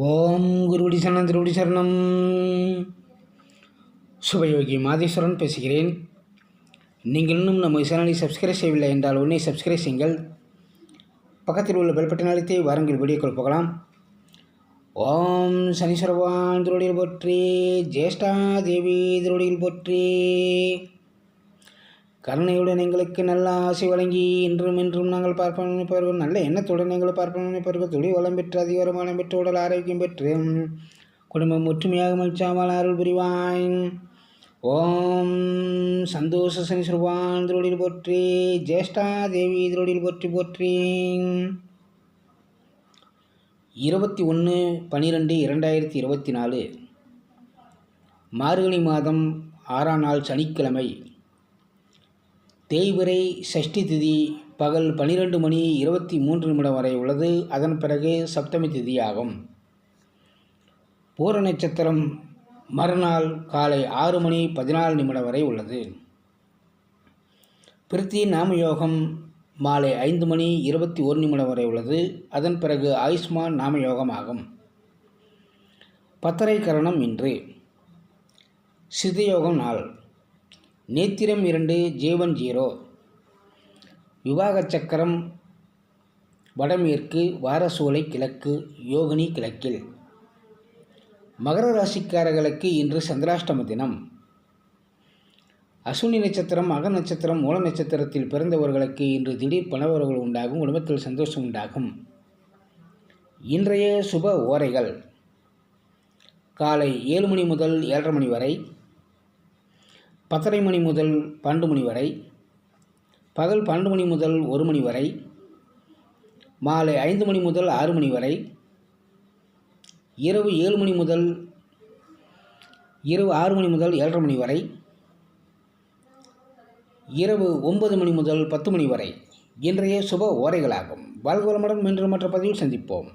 ஓம் குருவடி சரணம் திருவடி சரணம். சுபயோகி மாதேஸ்வரன் பேசுகிறேன். நீங்கள் இன்னும் நம்ம சேனலை சப்ஸ்கிரைப் செய்யவில்லை என்றால் உடனே சப்ஸ்கிரைப் செய்யுங்கள். பக்கத்தில் உள்ள பெல் பட்டன் அழுத்தி வாருங்கள் வீடியோக்கள் போகலாம். ஓம் சனீஸ்வரவான் திருவடியில் போற்றி ஜேஷ்டா தேவி திருவடியில் போற்றி. கருணையுடன் எங்களுக்கு நல்ல ஆசை வழங்கி இன்றும் இன்றும் நாங்கள் பார்ப்போம் நினைப்பவர்கள் நல்ல எண்ணத்துடன் எங்களை பார்ப்போம் நினைப்பவர்கள் தொழில் வளம் பெற்று அதிக வருமானம் பெற்று உடல் ஆரோக்கியம் பெற்று குடும்பம் ஒற்றுமையாக மகிழ்ச்சியாமல் அருள் புரிவாய் ஓம் சந்தோஷ சனி சுருவான் திருவடியில் போற்றி ஜேஷ்டா தேவி திருவடியில் போற்றி போற்றி. இருபத்தி ஒன்று பன்னிரெண்டு இரண்டாயிரத்தி இருபத்தி நாலு மார்கழி மாதம் ஆறாம் நாள் சனிக்கிழமை. தேய்பிறை சஷ்டி திதி பகல் பனிரெண்டு மணி இருபத்தி மூன்று நிமிடம் வரை உள்ளது. அதன் பிறகு சப்தமி திதியாகும். பூர நட்சத்திரம் மறுநாள் காலை ஆறு மணி பதினாலு நிமிடம் வரை உள்ளது. பிரித்தி நாமயோகம் மாலை ஐந்து மணி இருபத்தி ஒரு நிமிடம் வரை உள்ளது. அதன் பிறகு ஆயுஷ்மான் நாமயோகம் ஆகும் பத்தரை கரணம் இன்று. சித்தயோகம் நாள். நேத்திரம் இரண்டு ஜீவன் ஜீரோ. விவாக சக்கரம் வடமேற்கு வாரசூலை கிழக்கு யோகினி கிழக்கில். மகர ராசிக்காரர்களுக்கு இன்று சந்திராஷ்டம தினம். அசுனி நட்சத்திரம் மக நட்சத்திரம் மூல நட்சத்திரத்தில் பிறந்தவர்களுக்கு இன்று திடீர் பணவர்கள் உண்டாகும் குடும்பத்தில் சந்தோஷம் உண்டாகும். இன்றைய சுப ஓரைகள். காலை ஏழு மணி முதல் ஏழரை மணி வரை பத்தரை மணி முதல் பன்னெண்டு மணி வரை பகல் பன்னெண்டு மணி முதல் ஒரு மணி வரை மாலை ஐந்து மணி முதல் ஆறு மணி வரை இரவு ஏழு மணி முதல் இரவு ஆறு மணி முதல் ஏழரை மணி வரை இரவு ஒன்பது மணி முதல் பத்து மணி வரை. இன்றைய சுப ஓரைகளாகும். வாழ்வளமுடன் மீண்டும் மற்ற பதிவில் சந்திப்போம்.